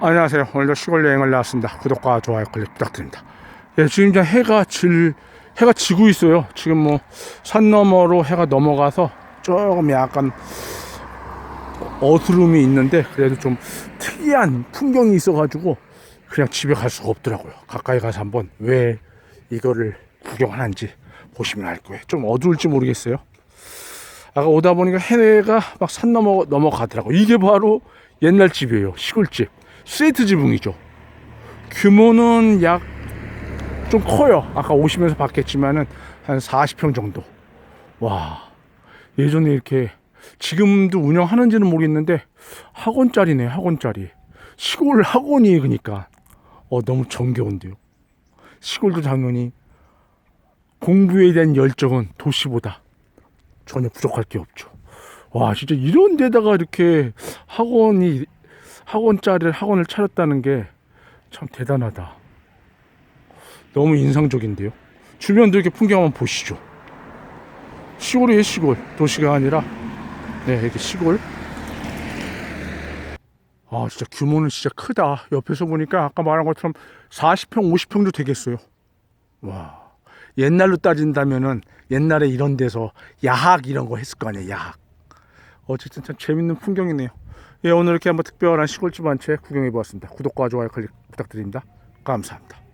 안녕하세요. 오늘도 시골 여행을 나왔습니다. 구독과 좋아요 클릭 부탁드립니다. 예, 지금 이제 해가 질, 해가 지고 있어요. 지금 뭐 산 너머로 해가 넘어가서 조금 약간 어스름이 있는데 그래도 좀 특이한 풍경이 있어가지고 그냥 집에 갈 수가 없더라고요. 가까이 가서 한번 왜 이거를 구경하는지 보시면 알 거예요. 좀 어두울지 모르겠어요. 아까 오다 보니까 해가 막 산 넘어 넘어가더라고. 이게 바로 옛날 집이에요. 시골집. 스웨트 지붕이죠. 규모는 약 좀 커요. 아까 오시면서 봤겠지만은 한 40평 정도. 와. 예전에 이렇게 지금도 운영하는지는 모르겠는데 학원짜리네, 학원짜리. 시골 학원이 그러니까 어 너무 정겨운데요. 시골도 당연히 공부에 대한 열정은 도시보다 전혀 부족할 게 없죠. 와, 진짜 이런 데다가 이렇게 학원이, 학원짜리 학원을 차렸다는 게 참 대단하다. 너무 인상적인데요. 주변도 이렇게 풍경 한번 보시죠. 시골이에요, 시골. 도시가 아니라, 네, 이렇게 시골. 아, 진짜 규모는 진짜 크다. 옆에서 보니까 아까 말한 것처럼 40평, 50평도 되겠어요. 와. 옛날로 따진다면은 옛날에 이런 데서 야학 이런 거 했을 거 아니에요, 야학. 어쨌든 참 재밌는 풍경이네요. 예, 오늘 이렇게 한번 특별한 시골집 한 채 구경해 보았습니다. 구독과 좋아요 클릭 부탁드립니다. 감사합니다.